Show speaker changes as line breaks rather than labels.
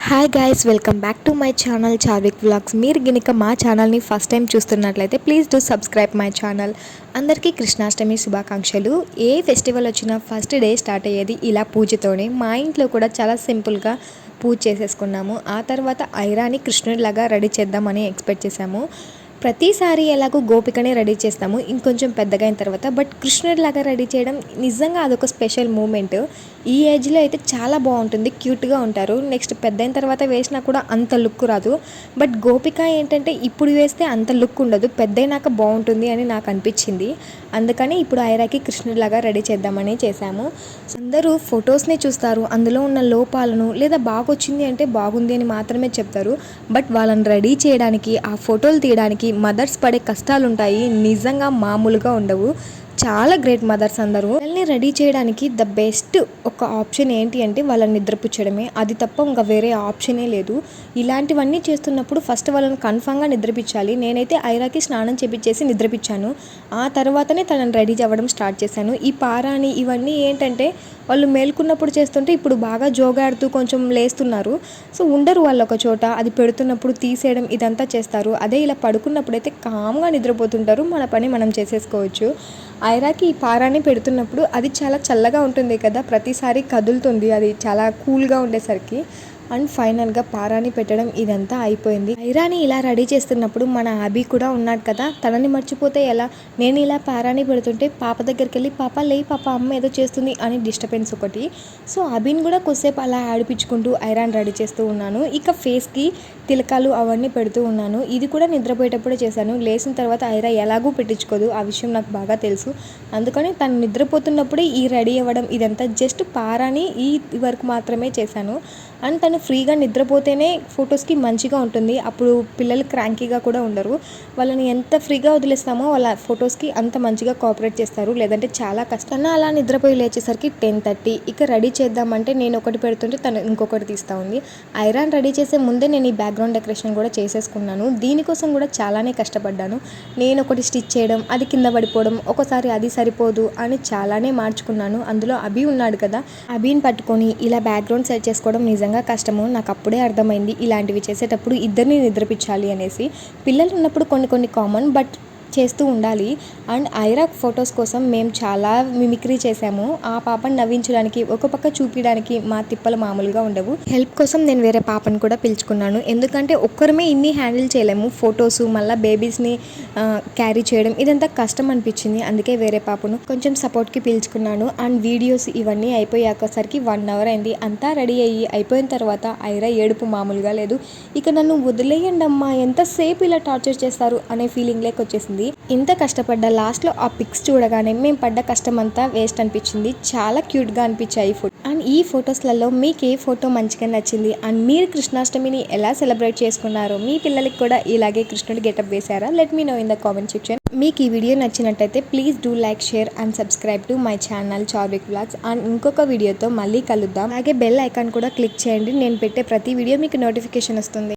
Hi guys welcome back to my channel Charvik vlogs మీరు గినక మా ఛానల్ని ఫస్ట్ టైం చూస్తున్నట్లయితే please do subscribe my channel అందరికీ కృష్ణాష్టమి శుభాకాంక్షలు. ఏ ఫెస్టివల్ వచ్చినా ఫస్ట్ డే స్టార్ట్ అయ్యేది ఇలా పూజతోనే. మా ఇంట్లో కూడా చాలా సింపుల్గా పూజ చేసేసుకున్నాము. ఆ తర్వాత ఐరాని కృష్ణుడిలాగా రెడీ చేద్దామని ఎక్స్పెక్ట్ చేశాము. ప్రతిసారి ఎలాగో గోపికనే రెడీ చేస్తాము. ఇంకొంచెం పెద్దగా అయిన తర్వాత బట్ కృష్ణుడిలాగా రెడీ చేయడం నిజంగా అదొక స్పెషల్ మూమెంట్ ఈ ఏజ్లో అయితే చాలా బాగుంటుంది క్యూట్గా ఉంటారు. నెక్స్ట్ పెద్దయిన తర్వాత వేసినా కూడా అంత లుక్ రాదు. బట్ గోపిక ఏంటంటే ఇప్పుడు వేస్తే అంత లుక్ ఉండదు. పెద్దయినాక బాగుంటుంది అని నాకు అనిపించింది. అందుకని ఇప్పుడు ఐరాకి కృష్ణుడిలాగా రెడీ చేద్దామని చేశాము. అందరూ ఫొటోస్ని చూస్తారు. అందులో ఉన్న లోపాలను లేదా బాగొచ్చింది అంటే బాగుంది అని మాత్రమే చెప్తారు. బట్ వాళ్ళని రెడీ చేయడానికి ఆ ఫోటోలు తీయడానికి మదర్స్ పడే కష్టాలు ఉంటాయి నిజంగా మామూలుగా ఉండవు. చాలా గ్రేట్ మదర్స్ అందరూ. వాళ్ళని రెడీ చేయడానికి ద బెస్ట్ ఒక ఆప్షన్ ఏంటి అంటే వాళ్ళని నిద్రపుచ్చడమే. అది తప్ప ఇంకా వేరే ఆప్షనే లేదు. ఇలాంటివన్నీ చేస్తున్నప్పుడు ఫస్ట్ వాళ్ళని కన్ఫామ్గా నిద్రపించాలి నేనైతే ఐరాకి స్నానం చేపించేసి నిద్రపించాను ఆ తర్వాతనే తనని రెడీ అవ్వడం స్టార్ట్ చేశాను. ఈ పారాని ఇవన్నీ ఏంటంటే వాళ్ళు మేల్కున్నప్పుడు చేస్తుంటే ఇప్పుడు బాగా జోగాడుతూ కొంచెం లేస్తున్నారు. సో ఉండరు వాళ్ళు ఒక చోట. అది పెడుతున్నప్పుడు తీసేయడం ఇదంతా చేస్తారు. అదే ఇలా పడుకున్నప్పుడు అయితే కామ్గా నిద్రపోతుంటారు. మన పని మనం చేసేసుకోవచ్చు. ఐరాకి ఈ పారాన్ని పెడుతున్నప్పుడు అది చాలా చల్లగా ఉంటుంది కదా ప్రతిసారి కదులుతుంది అది చాలా కూల్గా ఉండేసరికి. అండ్ ఫైనల్గా పారాని పెట్టడం ఇదంతా అయిపోయింది. ఐరాని ఇలా రెడీ చేస్తున్నప్పుడు మన అభి కూడా ఉన్నాడు కదా తనని మర్చిపోతే ఎలా? నేను ఇలా పారాని పెడుతుంటే పాప దగ్గరికి వెళ్ళి పాప లే పాప అమ్మ ఏదో చేస్తుంది అని డిస్టర్బెన్స్ ఒకటి. సో అభిని కూడా కొద్దిసేపు అలా ఆడిపించుకుంటూ ఐరాన్ రెడీ చేస్తూ ఉన్నాను. ఇక ఫేస్కి తిలకాలు అవన్నీ పెడుతూ ఉన్నాను. ఇది కూడా నిద్రపోయేటప్పుడే చేశాను. లేచిన తర్వాత ఐరా ఎలాగూ పెట్టించుకోదు. ఆ విషయం నాకు బాగా తెలుసు. అందుకని తను నిద్రపోతున్నప్పుడే ఈ రెడీ అవ్వడం ఇదంతా జస్ట్ పారాని ఈ వరకు మాత్రమే చేశాను. అండ్ తను ఫ్రీగా నిద్రపోతేనే ఫొటోస్కి మంచిగా ఉంటుంది. అప్పుడు పిల్లలు క్రాంకీగా కూడా ఉండరు. వాళ్ళని ఎంత ఫ్రీగా వదిలేస్తామో వాళ్ళ ఫొటోస్కి అంత మంచిగా కోఆపరేట్ చేస్తారు. లేదంటే చాలా కష్టం. అలా నిద్రపోయి లేచేసరికి టెన్ థర్టీ. ఇక రెడీ చేద్దామంటే నేను ఒకటి పెడుతుంటే తను ఇంకొకటి తీస్తూ ఉంది. ఐరాన్ రెడీ చేసే ముందే నేను ఈ బ్యాక్గ్రౌండ్ డెకరేషన్ కూడా చేసేసుకున్నాను. దీనికోసం కూడా చాలానే కష్టపడ్డాను. నేను ఒకటి స్టిచ్ చేయడం అది కింద పడిపోవడం ఒకసారి అది సరిపోదు అని చాలానే మార్చుకున్నాను. అందులో అభి ఉన్నాడు కదా అభిని పట్టుకొని ఇలా బ్యాక్గ్రౌండ్ సెట్ చేసుకోవడం నిజంగా కష్టం. కష్టము నాకు అప్పుడే అర్థమైంది ఇలాంటివి చేసేటప్పుడు ఇద్దరిని నిద్రపించాలి అనేసి. పిల్లలు ఉన్నప్పుడు కొన్ని కొన్ని కామన్ బట్ చేస్తూ ఉండాలి. అండ్ ఐరాక్ ఫొటోస్ కోసం మేము చాలా మిమిక్రీ చేసాము ఆ పాపను నవ్వించడానికి ఒక పక్క చూపించడానికి మా తిప్పలు మామూలుగా ఉండవు. హెల్ప్ కోసం నేను వేరే పాపను కూడా పిలుచుకున్నాను. ఎందుకంటే ఒక్కరమే ఇన్ని హ్యాండిల్ చేయలేము. ఫొటోస్ మళ్ళీ బేబీస్ని క్యారీ చేయడం ఇదంతా కష్టం అనిపించింది. అందుకే వేరే పాపను కొంచెం సపోర్ట్కి పిలుచుకున్నాను. అండ్ వీడియోస్ ఇవన్నీ అయిపోయాకసరికి వన్ అవర్ అయింది. అంతా రెడీ అయ్యి అయిపోయిన తర్వాత ఐరా ఏడుపు మామూలుగా లేదు. ఇక నన్ను వదిలేయండి అమ్మా ఎంతసేపు ఇలా టార్చర్ చేస్తారు అనే ఫీలింగ్ లేక వచ్చేసింది ఇంత కష్టపడ్డ లాస్ట్లో ఆ పిక్స్ చూడగానే మేము పడ్డ కష్టం అంతా వేస్ట్ అనిపించింది. చాలా క్యూట్గా అనిపించాయి ఫోటో. అండ్ ఈ ఫొటోస్లలో మీకు ఏ ఫోటో మంచిగా నచ్చింది? అండ్ మీరు కృష్ణాష్టమిని ఎలా సెలబ్రేట్ చేసుకున్నారో మీ పిల్లలకి కూడా ఇలాగే కృష్ణుడు గెటప్ వేశారా? Let me know in the comment section. మీకు ఈ వీడియో నచ్చినట్టయితే please do like share and subscribe to my channel Charvik blogs and ఇంకొక వీడియోతో మళ్ళీ కలుద్దాం. అలాగే బెల్ ఐకాన్ కూడా క్లిక్ చేయండి. నేను పెట్టే ప్రతి వీడియో మీకు నోటిఫికేషన్ వస్తుంది.